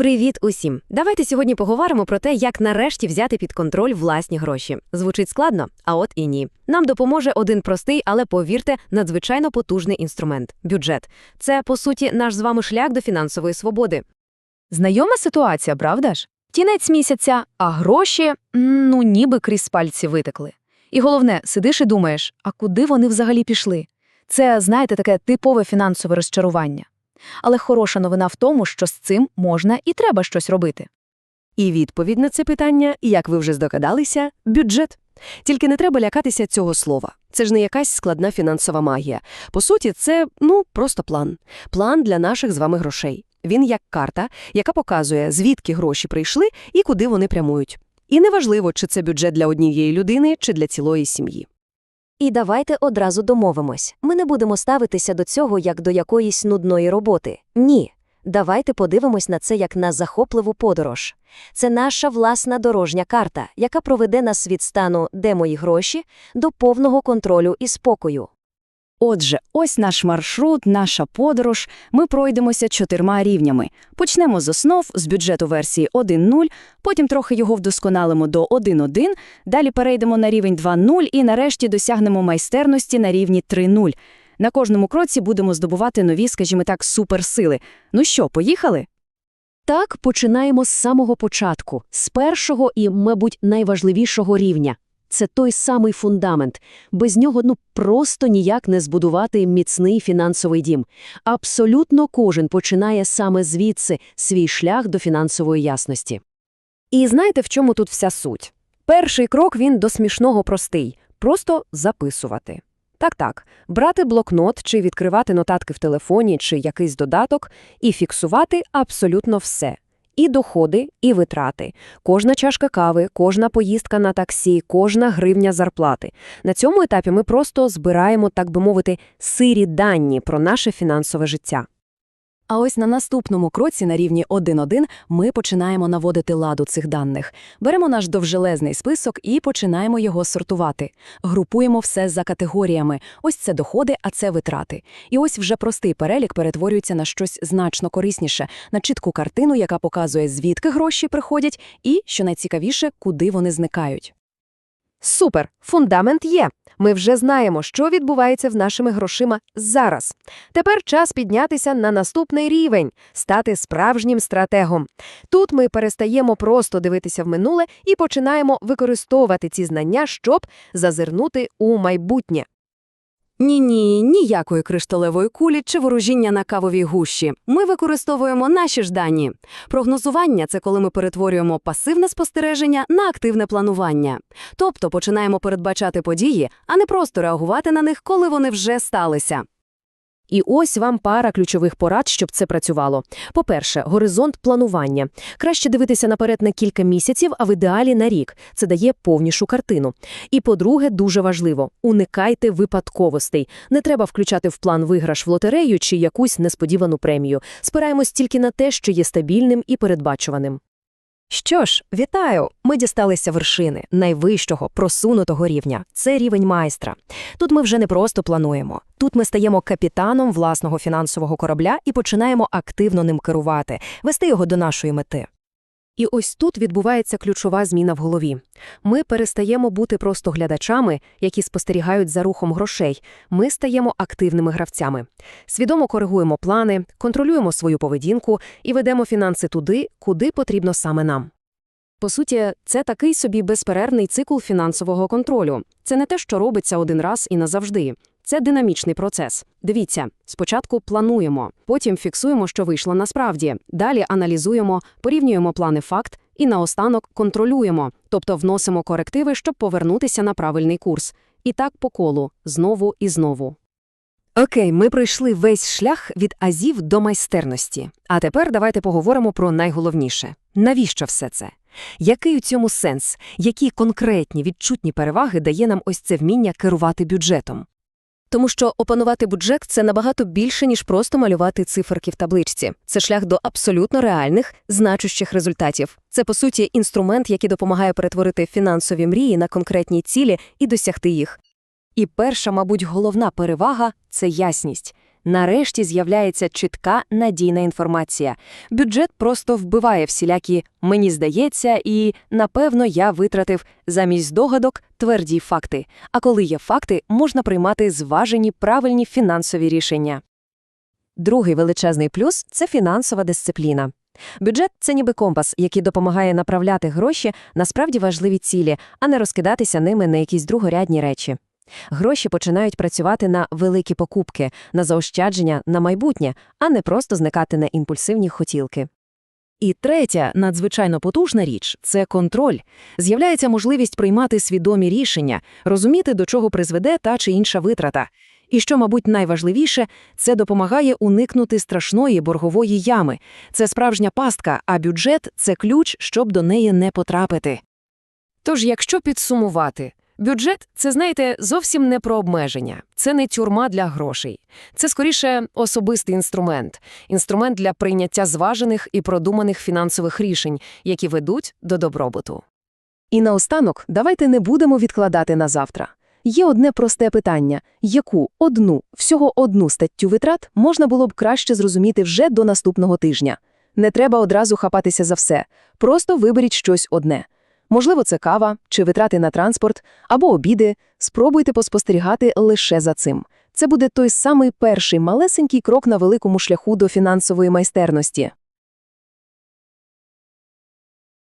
Привіт усім! Давайте сьогодні поговоримо про те, як нарешті взяти під контроль власні гроші. Звучить складно, а от і ні. Нам допоможе один простий, але повірте, надзвичайно потужний інструмент бюджет. Це, по суті, наш з вами шлях до фінансової свободи. Знайома ситуація, правда ж? Кінець місяця, а гроші, ну, ніби крізь пальці витекли. І головне, сидиш і думаєш, а куди вони взагалі пішли? Це, знаєте, таке типове фінансове розчарування. Але хороша новина в тому, що з цим можна і треба щось робити. І відповідь на це питання, як ви вже здогадалися, бюджет. Тільки не треба лякатися цього слова. Це ж не якась складна фінансова магія. По суті, це, ну, просто план. План для наших з вами грошей. Він як карта, яка показує, звідки гроші прийшли і куди вони прямують. І неважливо, чи це бюджет для однієї людини, чи для цілої сім'ї. І давайте одразу домовимось. Ми не будемо ставитися до цього як до якоїсь нудної роботи. Ні. Давайте подивимось на це як на захопливу подорож. Це наша власна дорожня карта, яка проведе нас від стану «де мої гроші» до повного контролю і спокою. Отже, ось наш маршрут, наша подорож. Ми пройдемося чотирма рівнями. Почнемо з основ, з бюджету версії 1.0, потім трохи його вдосконалимо до 1.1, далі перейдемо на рівень 2.0 і нарешті досягнемо майстерності на рівні 3.0. На кожному кроці будемо здобувати нові, скажімо так, суперсили. Ну що, поїхали? Так, починаємо з самого початку, з першого і, мабуть, найважливішого рівня. Це той самий фундамент. Без нього ну просто ніяк не збудувати міцний фінансовий дім. Абсолютно кожен починає саме звідси свій шлях до фінансової ясності. І знаєте, в чому тут вся суть? Перший крок він до смішного простий – просто записувати. Так-так, брати блокнот чи відкривати нотатки в телефоні чи якийсь додаток і фіксувати абсолютно все. І доходи, і витрати. Кожна чашка кави, кожна поїздка на таксі, кожна гривня зарплати. На цьому етапі ми просто збираємо, так би мовити, сирі дані про наше фінансове життя. А ось на наступному кроці на рівні 1.1 ми починаємо наводити ладу цих даних. Беремо наш довжелезний список і починаємо його сортувати. Групуємо все за категоріями. Ось це доходи, а це витрати. І ось вже простий перелік перетворюється на щось значно корисніше, на чітку картину, яка показує, звідки гроші приходять і, що найцікавіше, куди вони зникають. Супер! Фундамент є. Ми вже знаємо, що відбувається з нашими грошима зараз. Тепер час піднятися на наступний рівень, стати справжнім стратегом. Тут ми перестаємо просто дивитися в минуле і починаємо використовувати ці знання, щоб зазирнути у майбутнє. Ні-ні, ніякої кришталевої кулі чи ворожіння на кавовій гущі. Ми використовуємо наші ж дані. Прогнозування – це коли ми перетворюємо пасивне спостереження на активне планування. Тобто починаємо передбачати події, а не просто реагувати на них, коли вони вже сталися. І ось вам пара ключових порад, щоб це працювало. По-перше, горизонт планування. Краще дивитися наперед на кілька місяців, а в ідеалі на рік. Це дає повнішу картину. І по-друге, дуже важливо – уникайте випадковостей. Не треба включати в план виграш в лотерею чи якусь несподівану премію. Спираємось тільки на те, що є стабільним і передбачуваним. Що ж, вітаю! Ми дісталися вершини, найвищого, просунутого рівня. Це рівень майстра. Тут ми вже не просто плануємо. Тут ми стаємо капітаном власного фінансового корабля і починаємо активно ним керувати, вести його до нашої мети. І ось тут відбувається ключова зміна в голові. Ми перестаємо бути просто глядачами, які спостерігають за рухом грошей. Ми стаємо активними гравцями. Свідомо коригуємо плани, контролюємо свою поведінку і ведемо фінанси туди, куди потрібно саме нам. По суті, це такий собі безперервний цикл фінансового контролю. Це не те, що робиться один раз і назавжди. Це динамічний процес. Дивіться, спочатку плануємо, потім фіксуємо, що вийшло насправді, далі аналізуємо, порівнюємо плани факт і наостанок контролюємо, тобто вносимо корективи, щоб повернутися на правильний курс. І так по колу, знову і знову. Окей, ми пройшли весь шлях від азів до майстерності. А тепер давайте поговоримо про найголовніше. Навіщо все це? Який у цьому сенс? Які конкретні відчутні переваги дає нам ось це вміння керувати бюджетом? Тому що опанувати бюджет – це набагато більше, ніж просто малювати циферки в табличці. Це шлях до абсолютно реальних, значущих результатів. Це, по суті, інструмент, який допомагає перетворити фінансові мрії на конкретні цілі і досягти їх. І перша, мабуть, головна перевага – це ясність. Нарешті з'являється чітка надійна інформація. Бюджет просто вбиває всілякі «мені здається» і «напевно я витратив» замість догадок тверді факти. А коли є факти, можна приймати зважені правильні фінансові рішення. Другий величезний плюс – це фінансова дисципліна. Бюджет – це ніби компас, який допомагає направляти гроші на справді важливі цілі, а не розкидатися ними на якісь другорядні речі. Гроші починають працювати на великі покупки, на заощадження, на майбутнє, а не просто зникати на імпульсивні хотілки. І третя, надзвичайно потужна річ – це контроль. З'являється можливість приймати свідомі рішення, розуміти, до чого призведе та чи інша витрата. І що, мабуть, найважливіше, це допомагає уникнути страшної боргової ями. Це справжня пастка, а бюджет – це ключ, щоб до неї не потрапити. Тож, якщо підсумувати, бюджет – це, знаєте, зовсім не про обмеження. Це не тюрма для грошей. Це, скоріше, особистий інструмент. Інструмент для прийняття зважених і продуманих фінансових рішень, які ведуть до добробуту. І наостанок, давайте не будемо відкладати на завтра. Є одне просте питання – яку одну, всього одну статтю витрат можна було б краще зрозуміти вже до наступного тижня? Не треба одразу хапатися за все. Просто виберіть щось одне. Можливо, це кава, чи витрати на транспорт, або обіди. Спробуйте поспостерігати лише за цим. Це буде той самий перший малесенький крок на великому шляху до фінансової майстерності.